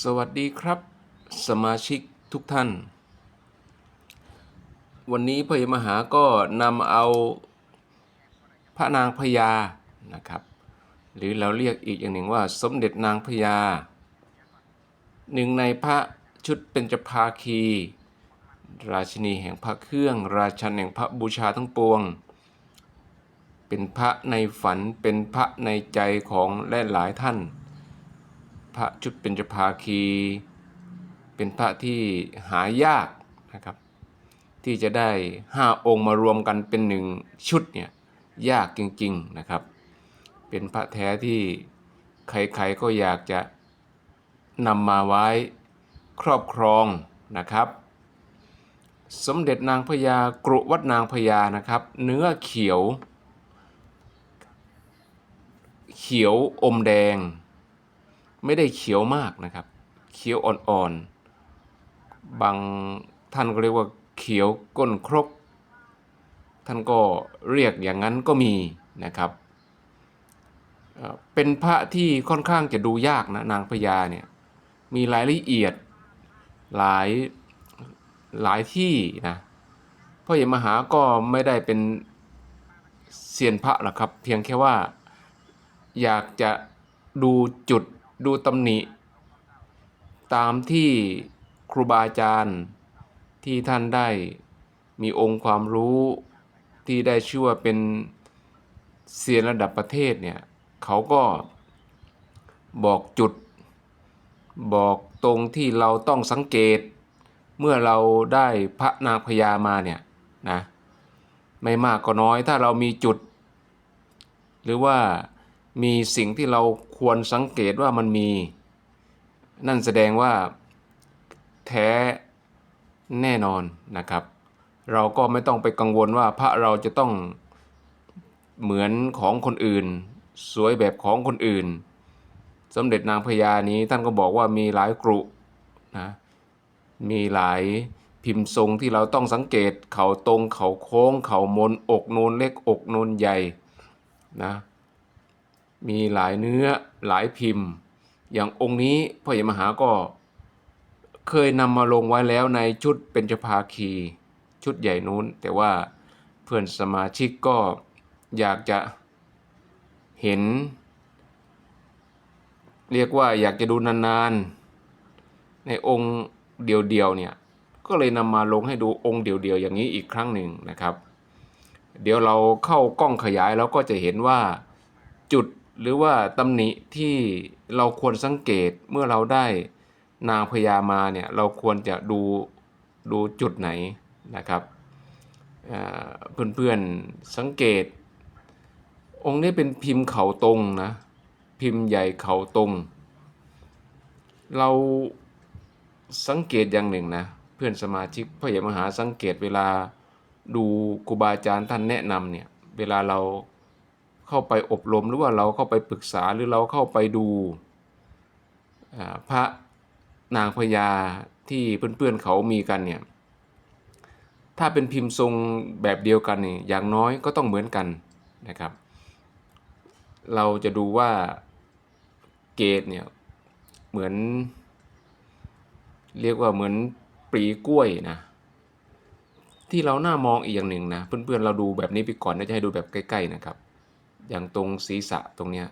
สวัสดีครับ สมาชิกทุกท่าน วันนี้พระมหาก็นำเอาพระนางพญานะครับ หรือเราเรียกอีกอย่างหนึ่งว่าสมเด็จนางพญาหนึ่งในพระชุดเป็นจภาคี ราชินีแห่งพระเครื่อง ราชันแห่งพระบูชาทั้งปวง เป็นพระในฝันเป็นพระในใจของและหลายท่าน พระชุดเป็นจภาคี เป็นพระที่หายากนะครับ ที่จะได้ห้าองค์มารวมกันเป็นหนึ่งชุดเนี่ยยากจริงๆนะครับ เป็นพระแท้ที่ใครๆก็อยากจะนำมาไว้ครอบครองนะครับ สมเด็จนางพญากรุวัดนางพญานะครับ เนื้อเขียว เขียวอมแดง ไม่ได้เขียวมากนะครับ เขียวอ่อนๆ บางท่านก็เรียกว่าเขียวก้นครก ท่านก็เรียกอย่างนั้นก็มีนะครับเอ่อเป็นพระที่ค่อนข้างจะดูยากนะนางพญาเนี่ยมีรายละเอียดหลายหลายที่นะพ่อใหญ่มหาก็ไม่ได้เป็นเซียนพระหรอกครับ เพียงแค่ว่าอยากจะดูจุด ดูตำหนิ ตามที่ครูบาอาจารย์ที่ท่านได้มีองค์ความรู้ที่ได้ชื่อว่าเป็นเซียนระดับประเทศเนี่ยเขาก็บอกจุด บอกตรงที่เราต้องสังเกต เมื่อเราได้พระนางพญามาเนี่ยนะไม่มากก็น้อยถ้าเรามีจุด หรือว่า มีสิ่งที่เราควรสังเกตว่ามันมี นั่นแสดงว่าแท้แน่นอนนะครับ เราก็ไม่ต้องไปกังวลว่าพระเราจะต้องเหมือนของคนอื่น สวยแบบของคนอื่น สมเด็จนางพญานี้ท่านก็บอกว่ามีหลายกรุนะมีหลายพิมพ์ทรงที่เราต้องสังเกต เขาตรงเขาโค้ง เขามนอกนูนเล็กอกนูนใหญ่นะ มีหลายเนื้อหลายพิมพ์ อย่างองค์นี้พ่อใหญ่มหาก็เคยนำมาลงไว้แล้วในชุดเป็นจภาคี ชุดใหญ่นู้น แต่ว่าเพื่อนสมาชิกก็อยากจะเห็น เรียกว่าอยากจะดูนานๆ ในองค์เดียวๆเนี่ยก็เลยนำมาลงให้ดูองค์เดียวๆอย่างนี้อีกครั้งหนึ่งนะครับ เดี๋ยวเราเข้ากล้องขยายเราก็จะเห็นว่าจุด หรือว่าตำหนิที่เราควรสังเกตเมื่อเราได้นางพญามาเนี่ยเราควรจะดูดูจุดไหนนะครับอ่าเพื่อนๆสังเกต องค์นี้เป็นพิมพ์เขาตรงนะพิมพ์ใหญ่เขาตรง เราสังเกตอย่างหนึ่งนะเพื่อนสมาชิกพ่อใหญ่มหาสังเกตเวลาดูครูบาอาจารย์ท่านแนะนำเนี่ยเวลาเรา เข้าไปอบรมหรือว่าเราเข้าไปปรึกษาหรือเราเข้าไปดูพระนางพญาที่เพื่อนๆเขามีกันเนี่ยถ้าเป็นพิมพ์ทรงแบบเดียวกันนี่อย่างน้อยก็ต้องเหมือนกันนะครับ เราจะดูว่าเกตเนี่ยเหมือน เรียกว่าเหมือนปลีกล้วยนะที่เราหน้ามองอีกอย่างหนึ่งนะเพื่อนๆเราดูแบบนี้ไปก่อนนะจะให้ดูแบบใกล้ๆนะครับ อย่างตรงศีรษะตรงเนี้ย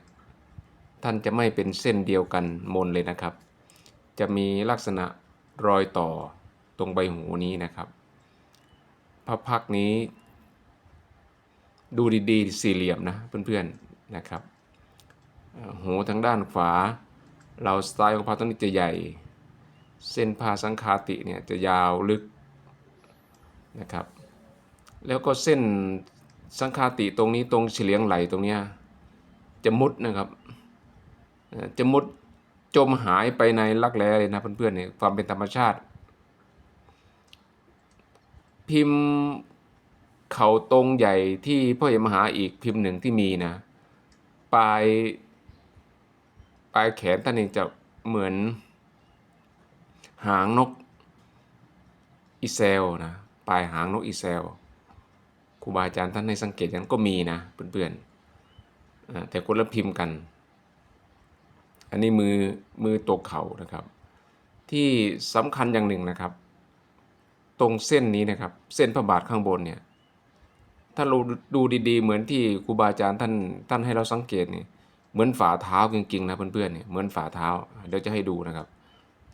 ท่านจะไม่เป็นเส้นเดียวกันมนเลยนะครับ จะมีลักษณะรอยต่อตรงใบหูนี้นะครับ พระพักนี้ ดูดีๆ สี่เหลี่ยมนะเพื่อนๆนะครับหูทางด้านขวา เราสไตล์ของพระต้นนี้จะใหญ่ เส้นพาสังคาติเนี่ยจะยาวลึกนะครับ แล้วก็เส้น สังคาติตรงนี้ตรงเฉลียงไหลตรงเนี้ยจะมุดนะครับ จะมุดจมหายไปในรักแร้เลยนะเพื่อนๆเนี่ยความเป็นธรรมชาติ พิมพ์เขาตรงใหญ่ที่พ่อใหญ่มหาอีกพิมพ์หนึ่งที่มีนะปลายปลายแขนท่านเองจะเหมือน หางนกอีเซลนะปลายหางนกอีเซล ครูบาอาจารย์ท่านให้สังเกตอย่างนั้นก็มีนะเพื่อนๆแต่คนละพิมพ์กัน อันนี้มือมือตกเขานะครับ ที่สำคัญอย่างหนึ่งนะครับ ตรงเส้นนี้นะครับเส้นพระบาทข้างบนเนี่ยถ้าเราดูดีๆ เหมือนที่ครูบาอาจารย์ท่านท่านให้เราสังเกตนี่เหมือนฝ่าเท้าจริงๆนะเพื่อนๆเนี่ยเหมือนฝ่าเท้าเดี๋ยวจะให้ดูนะครับ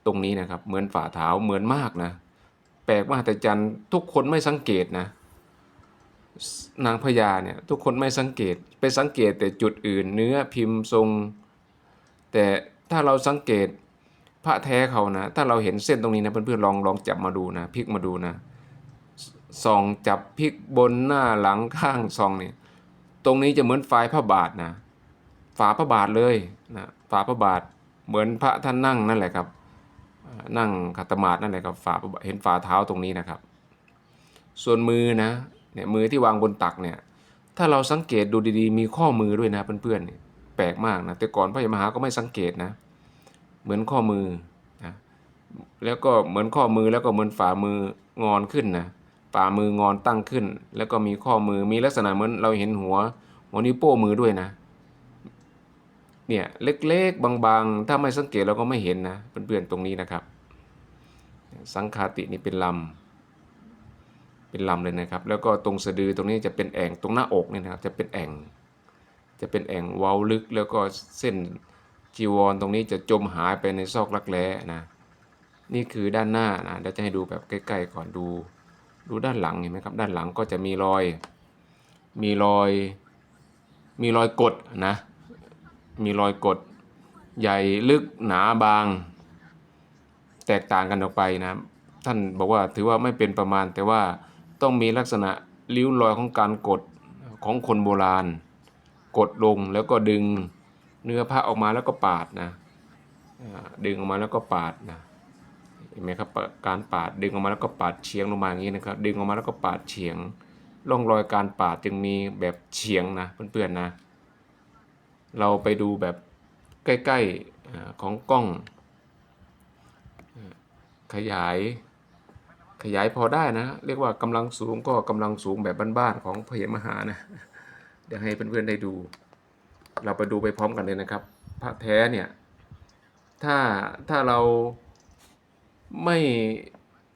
ตรงนี้นะครับเหมือนฝ่าเท้าเหมือนมากนะ แปลกมากแต่จันทุกคนไม่สังเกตนะ นางพญาเนี่ยทุกคนไม่สังเกตไปสังเกตแต่จุดอื่นเนื้อพิมพ์ทรง แต่ถ้าเราสังเกตพระแท้เขานะ ถ้าเราเห็นเส้นตรงนี้นะเพื่อนๆลองลองจับมาดูนะพลิกมาดูนะส่องจับพลิกบนหน้าหลังข้างส่องเนี่ยตรงนี้จะเหมือนฝายพระบาทนะฝาพระบาทเลยนะฝาพระบาทเหมือนพระท่านนั่งนั่นแหละครับ นั่งขัตมาดนั่นแหละครับฝาพระบาเห็นฝ่าเท้าตรงนี้นะครับ ส่วนมือนะ เนี่ยมือที่วางบนตักเนี่ยถ้าเราสังเกตดูดีๆ มีข้อมือด้วยนะเพื่อนๆเนี่ยแปลกมากนะแต่ก่อนพระยมหาก็ไม่สังเกตนะ เหมือนข้อมือนะแล้วก็เหมือนข้อมือแล้วก็เหมือนฝ่ามืองอนขึ้นนะฝ่ามืองอนตั้งขึ้น แล้วก็มีข้อมือมีลักษณะเหมือนเราเห็นหัวหัวนิ้วโป้งมือด้วยนะเนี่ยเล็กๆบางๆ ถ้าไม่สังเกตเราก็ไม่เห็นนะเพื่อนๆตรงนี้นะครับ สังคาตินี่เป็นลำ เป็นลำเลยนะครับ แล้วก็ตรงสะดือตรงนี้จะเป็นแอ่งตรงหน้าอกเนี่ยนะครับ จะเป็นแอ่ง จะเป็นแอ่งเว้าลึก แล้วก็เส้นจีวรตรงนี้จะจมหายไปในซอกรักแร้นะนี่คือด้านหน้านะเดี๋ยวจะให้ดูแบบใกล้ ๆ ก่อนดู ดูด้านหลังเห็นไหมครับ ด้านหลังก็จะมีรอย มีรอย มีรอยกดนะ มีรอยกด ใหญ่ลึกหนาบาง แตกต่างกันออกไปนะ ท่านบอกว่าถือว่าไม่เป็นประมาณแต่ว่า ต้องมีลักษณะริ้วรอยของการกดของคนโบราณ กดลงแล้วก็ดึงเนื้อผ้าออกมาแล้วก็ปาดนะดึงออกมาแล้วก็ปาดนะเห็นไหมครับการปาดดึงออกมาแล้วก็ปาดเฉียงลงมาอย่างนี้นะครับ ดึงออกมาแล้วก็ปาดเฉียงร่องรอยการปาดจึงมีแบบเฉียงนะเพื่อนๆนะ เราไปดูแบบใกล้ๆของกล้องขยาย ขยายพอได้นะ เรียกว่ากำลังสูงก็กำลังสูงแบบบ้านๆของพระเยมหานะเดี๋ยวให้เพื่อนๆได้ดู เราไปดูไปพร้อมกันเลยนะครับ พระแท้เนี่ยถ้าถ้าเราไม่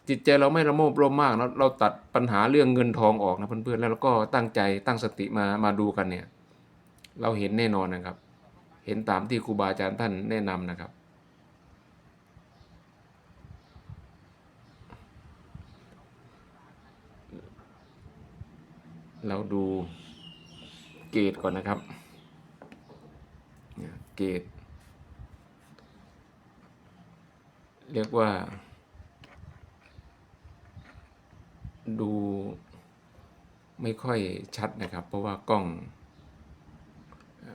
จิตใจเราไม่ระโมบรมมากนะเราตัดปัญหาเรื่องเงินทองออกนะเพื่อนๆแล้วเราก็ตั้งใจตั้งสติมามาดูกันเนี่ย เราเห็นแน่นอนนะครับ เห็นตามที่ครูบาอาจารย์ท่านแนะนำนะครับ เราดูเกรดก่อนนะครับเกรดเรียกว่า ดูไม่ค่อยชัดนะครับ เพราะว่ากล้อง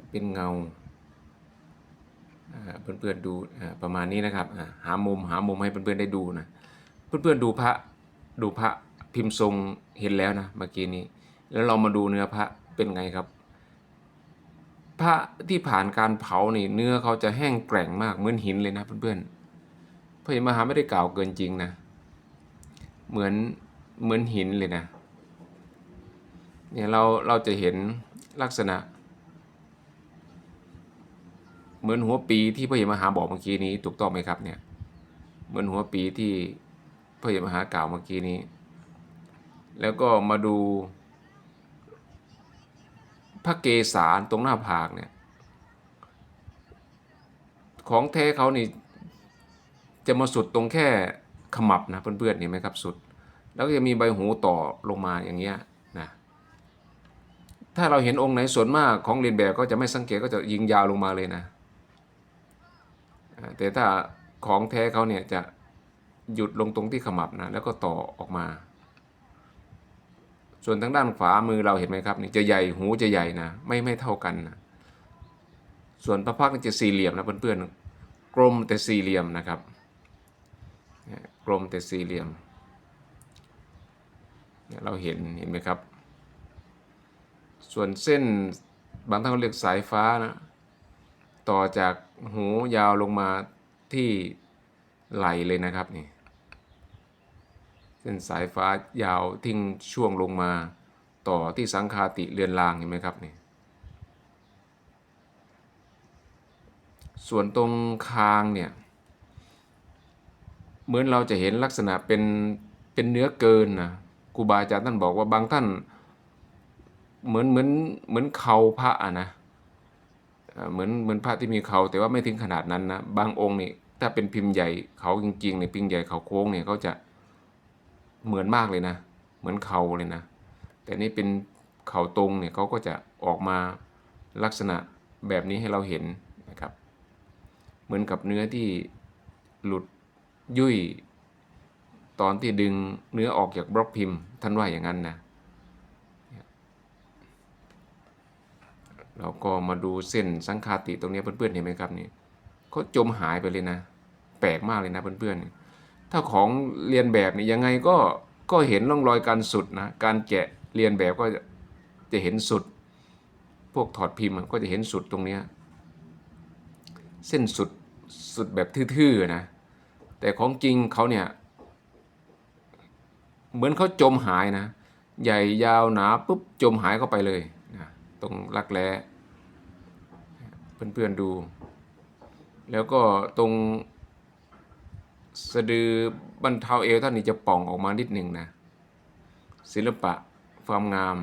เป็นเงาอ่าเพื่อนๆดูประมาณนี้นะครับหามุมหามุมให้เพื่อนๆได้ดูนะเพื่อนๆดูพระดูพระพิมพ์ทรงเห็นแล้วนะเมื่อกี้นี้ แล้วเรามาดูเนื้อพระเป็นไงครับ พระที่ผ่านการเผานี่เนื้อเขาจะแห้งแกร่งมากเหมือนหินเลยนะเพื่อนๆพระมหาไม่ได้กล่าวเกินจริงนะ เหมือนเหมือนหินเลยนะเนี่ยเราเราจะเห็นลักษณะ เหมือนหัวปีที่พระเห็นมหาบอกเมื่อกี้นี้ถูกต้องไหมครับเนี่ยเหมือนหัวปีที่พระเห็นมหากล่าวเมื่อกี้นี้ แล้วก็มาดู พระเกศาตรงหน้าผากเนี่ย ของแท้เขานี่จะมาสุดตรงแค่ขมับนะเพื่อนๆเห็นไหมครับสุด แล้วก็จะมีใบหูต่อลงมาอย่างเงี้ยนะถ้าเราเห็นองค์ไหนส่วนมากของเรียนแบบก็จะไม่สังเกตก็จะยิงยาวลงมาเลยนะ แต่ถ้าของแท้เขาเนี่ยจะหยุดลงตรงที่ขมับนะแล้วก็ต่อออกมา ส่วนทางด้านขวามือเราเห็นไหมครับนี่จะใหญ่หูจะใหญ่นะไม่ไม่เท่ากันนะส่วนพระพักจะสี่เหลี่ยมนะเพื่อนๆกลมแต่สี่เหลี่ยมนะครับกลมแต่สี่เหลี่ยมเราเห็นเห็นไหมครับ ส่วนเส้นบางท่านเรียกสายฟ้านะต่อจากหูยาวลงมาที่ไหลเลยนะครับนี่ เส้นสายฟ้ายาวทิ้งช่วงลงมาต่อที่สังคาติเรือนรางเห็นไหมครับนี่ส่วนตรงคางเนี่ยเหมือนเราจะเห็นลักษณะเป็นเป็นเนื้อเกินนะครูบาอาจารย์ท่านบอกว่าบางท่านเหมือนเหมือนเหมือนเขาพระอะนะเอ่อเหมือนเหมือนพระที่มีเขาแต่ว่าไม่ถึงขนาดนั้นนะบางองค์นี่ถ้าเป็นพิมพ์ใหญ่เขาจริงๆเนี่ยพิมพ์ใหญ่เขาโค้งเนี่ยเขาจะ เหมือนมากเลยนะ เหมือนเขาเลยนะ แต่นี่เป็นเขาตรงเนี่ยเขาก็จะออกมาลักษณะแบบนี้ให้เราเห็นนะครับ เหมือนกับเนื้อที่หลุดยุ่ยตอนที่ดึงเนื้อออกจากบล็อกพิมพ์ ท่านว่าอย่างนั้นนะเราก็มาดูเส้นสังคาติตรงนี้เพื่อนๆเห็นไหมครับนี่เขาจมหายไปเลยนะ แปลกมากเลยนะเพื่อนๆ ถ้าของเรียนแบบนี่ยังไงก็ก็เห็นร่องรอยการสุดนะการแกะเรียนแบบก็จะจะเห็นสุด พวกถอดพิมพ์ก็จะเห็นสุดตรงเนี้ยเส้นสุดสุดแบบทื่อๆนะแต่ของจริงเขาเนี่ยเหมือนเขาจมหายนะ ใหญ่ยาวหนาปุ๊บจมหายเข้าไปเลยนะตรงรักแร้เพื่อนๆดู แล้วก็ตรง สะดือบรรเทาเอวท่านนี่จะป่องออกมานิดหนึ่งนะ ศิลปะความงาม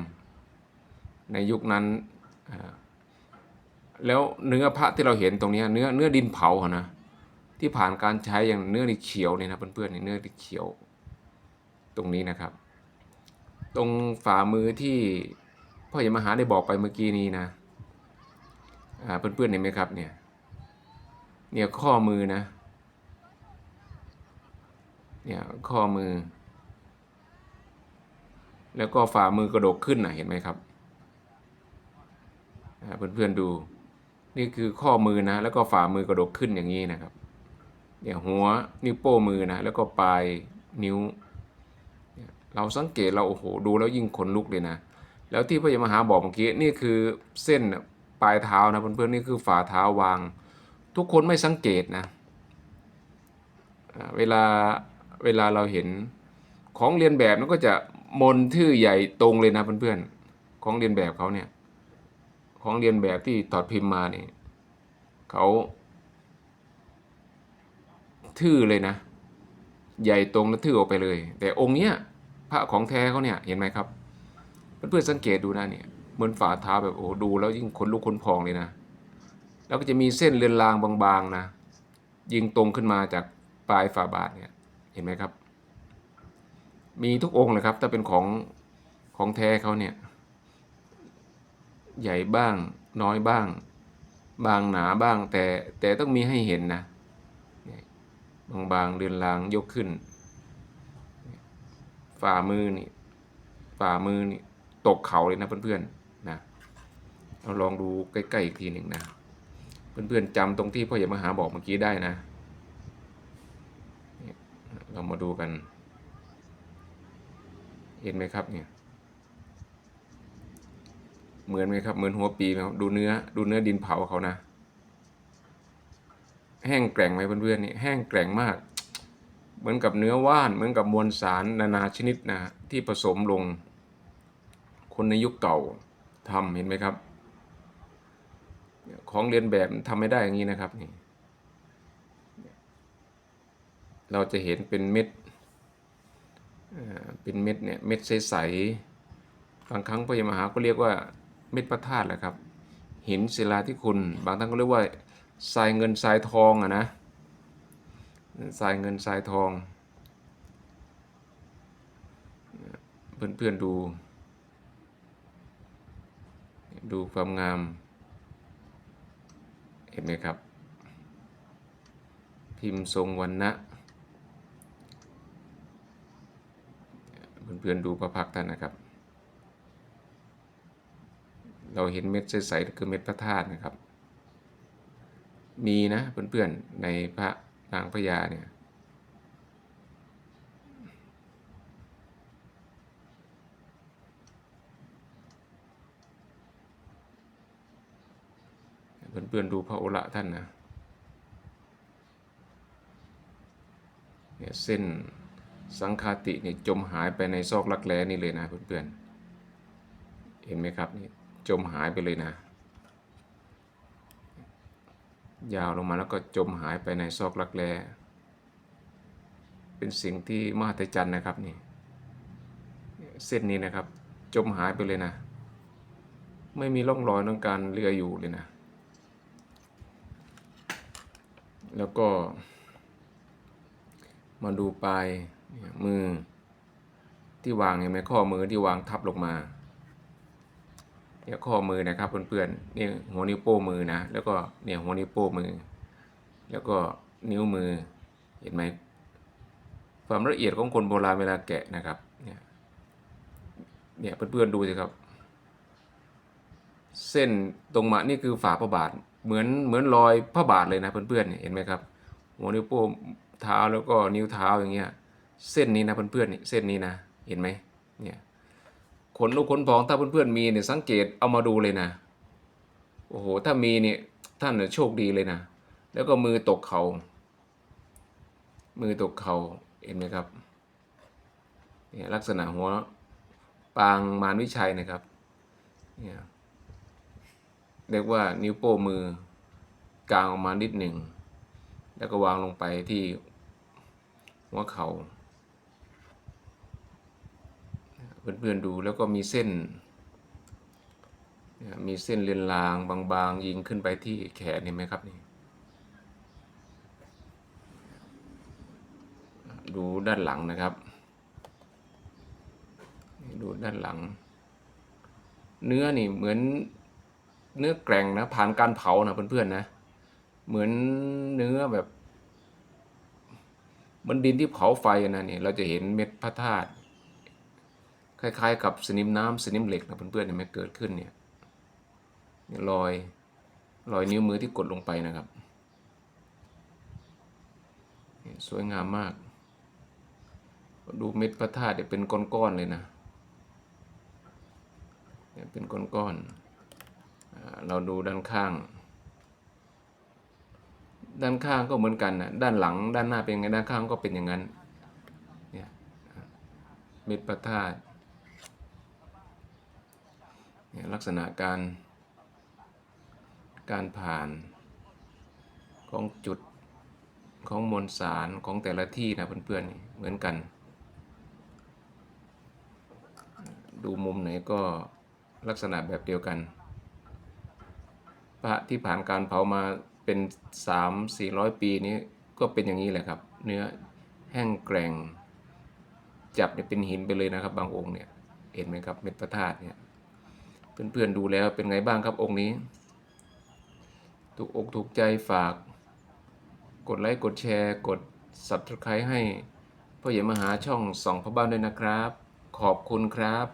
ในยุคนั้นแล้วเนื้อพระที่เราเห็นตรงนี้เนื้อเนื้อดินเผาะนะ ที่ผ่านการใช้อย่างเนื้อนี่เขียวเนี่ยนะเพื่อนๆนี่เนื้อที่เขียวตรงนี้นะครับ ตรงฝ่ามือที่พ่อใหญ่มหาได้บอกไปเมื่อกี้นี้นะเพื่อนๆเห็นไหมครับเนี่ยเนี่ยข้อมือนะ เนี่ยข้อมือ แล้วก็ฝ่ามือกระดกขึ้นนะเห็นไหมครับอ่าเพื่อนๆดูนี่คือข้อมือนะ แล้วก็ฝ่ามือกระดกขึ้นอย่างนี้นะครับเนี่ยหัวนิ้วโป้มือนะแล้วก็ปลายนิ้ว เราสังเกตเราโอ้โหดูแล้วยิ่งขนลุกเลยนะ แล้วที่พระยามหาบอกเมื่อกี้นี่คือเส้นปลายเท้านะเพื่อนๆนี่คือฝ่าเท้าวาง ทุกคนไม่สังเกตนะ เวลา เวลาเราเห็นของเรียนแบบมันก็จะมนทื่อใหญ่ตรงเลยนะเพื่อนๆของเรียนแบบเขาเนี่ย ของเรียนแบบที่ถอดพิมพ์มาเนี่ยเขาทื่อเลยนะ ใหญ่ตรงและทื่อออกไปเลย แต่องค์เนี้ยพระของแท้เขาเนี่ยเห็นไหมครับเพื่อนๆสังเกตดูนะเนี่ยเหมือนฝ่าเท้าแบบโอ้ดูแล้วยิ่งขนลุกขนพองเลยนะ แล้วก็จะมีเส้นเลือนลางบางๆนะ ยิงตรงขึ้นมาจากปลายฝ่าบาทเนี่ย เห็นไหมครับ มีทุกองค์เลยครับ ถ้าเป็นของของแท้เขาเนี่ย ใหญ่บ้างน้อยบ้าง บางหนาบ้าง แต่แต่ต้องมีให้เห็นนะเนี่ยบางเรือนรางยกขึ้น ฝ่ามือนี่ฝ่ามือนี่ตกเขาเลยนะเพื่อนๆนะเราลองดูใกล้ๆอีกทีหนึ่งนะเพื่อนๆจำตรงที่พ่อใหญ่มหาบอกเมื่อกี้ได้นะ เรามาดูกัน เห็นไหมครับเนี่ย เหมือนไหมครับ เหมือนหัวปีไหมครับ ดูเนื้อ ดูเนื้อดินเผาเขานะ แห้งแกร่งไหมเพื่อนๆนี่แห้งแกร่งมาก เหมือนกับเนื้อว่าน เหมือนกับมวลสารนานาชนิดนะที่ผสมลง คนในยุคเก่าทำเห็นไหมครับ ของเรียนแบบทำไม่ได้อย่างนี้นะครับนี่ เราจะเห็นเป็นเม็ดเป็นเม็ดเนี่ยเม็ดใสๆบางครั้งพระยมหาก็เรียกว่าเม็ดพระธาตุแหละครับ หินศิลาที่คุณบางท่านก็เรียกว่าทรายเงินทรายทองอะนะทรายเงินทรายทอง เพื่อนๆดู ดูความงาม เห็นไหมครับ พิมพ์ทรงวันนะ เพื่อนๆดูพระพักท่านนะครับ เราเห็นเม็ดใสๆคือเม็ดพระธาตุนะครับ มีนะเพื่อนๆในพระนางพญาเนี่ยเพื่อนๆดูพระโอระท่านนะเนี่ยเส้น สังคาติเนี่ยจมหายไปในซอกรักแร้นี่เลยนะเพื่อนๆ เห็นไหมครับนี่จมหายไปเลยนะ ยาวลงมาแล้วก็จมหายไปในซอกรักแร้เป็นสิ่งที่มหัศจรรย์นะครับนี่เส้นนี้นะครับ จมหายไปเลยนะ ไม่มีร่องรอยของการเรืออยู่เลยนะ แล้วก็มาดูปลาย มือที่วางเห็นไหมข้อมือที่วางทับลงมาเนี่ยข้อมือนะครับเพื่อนๆนี่หัวนิ้วโป้มือนะ แล้วก็เนี่ยหัวนิ้วโป้มือ แล้วก็นิ้วมือเห็นไหมความละเอียดของคนโบราณเวลาแกะนะครับเนี่ยเนี่ยเพื่อนๆดูสิครับ เส้นตรงมานี่คือฝาพระบาท เหมือนเหมือนรอยพระบาทเลยนะเพื่อนๆเห็นไหมครับ หัวนิ้วโป้เท้าแล้วก็นิ้วเท้าอย่างเงี้ย เส้นนี้นะเพื่อนๆนี่เส้นนี้นะ เห็นไหมเนี่ยขนลูกขนพองถ้าเพื่อนๆมีเนี่ยสังเกตเอามาดูเลยนะ โอ้โห ถ้ามีเนี่ยท่านเนี่ยโชคดีเลยนะ แล้วก็มือตกเขา มือตกเขาเห็นไหมครับเนี่ยลักษณะหัวปางมารวิชัยนะครับเนี่ยเรียกว่านิ้วโป้มือกลางออกมานิดหนึ่ง แล้วก็วางลงไปที่หัวเข่า เพื่อนๆดูแล้วก็มีเส้น มีเส้นเลียนลางบางๆ ยิงขึ้นไปที่แขนเห็นไหมครับนี่ดูด้านหลังนะครับ ดูด้านหลัง เนื้อนี่เหมือนเนื้อแกร่งนะผ่านการเผานะเพื่อนๆนะ เหมือนเนื้อแบบมันดินที่เผาไฟนะนี่เราจะเห็นเม็ดพระธาตุ คล้ายๆ กับสนิมน้ำสนิมเหล็กนะเพื่อนๆเห็นไหมเกิดขึ้นเนี่ยรอยรอยนิ้วมือที่กดลงไปนะครับ สวยงามมาก ดูเม็ดพระธาตุเนี่ยเป็นก้อนๆเลยนะเนี่ยเป็นก้อนๆเราดูด้านข้าง ด้านข้างก็เหมือนกันนะด้านหลังด้านหน้าเป็นยังไงด้านข้างก็เป็นอย่างนั้นเนี่ยเม็ดพระธาตุ เนี่ยลักษณะการ การผ่านของจุดของมวลสารของแต่ละที่นะเพื่อนๆเหมือนกัน ดูมุมไหนก็ลักษณะแบบเดียวกัน พระที่ผ่านการเผามาเป็นสามสี่ร้อยปีนี้ก็เป็นอย่างนี้แหละครับ เนื้อแห้งแกร่ง จับเนี่ยเป็นหินไปเลยนะครับ บางองค์เนี่ย เห็นไหมครับเม็ดพระธาตุเนี่ย เพื่อนๆดูแล้วเป็นไงบ้างครับองค์นี้ ถูกอกถูกใจฝาก กดไลค์กดแชร์ กด subscribe ให้พ่อใหญ่มหาช่องส่องพระบ้านด้วยนะครับ ขอบคุณครับ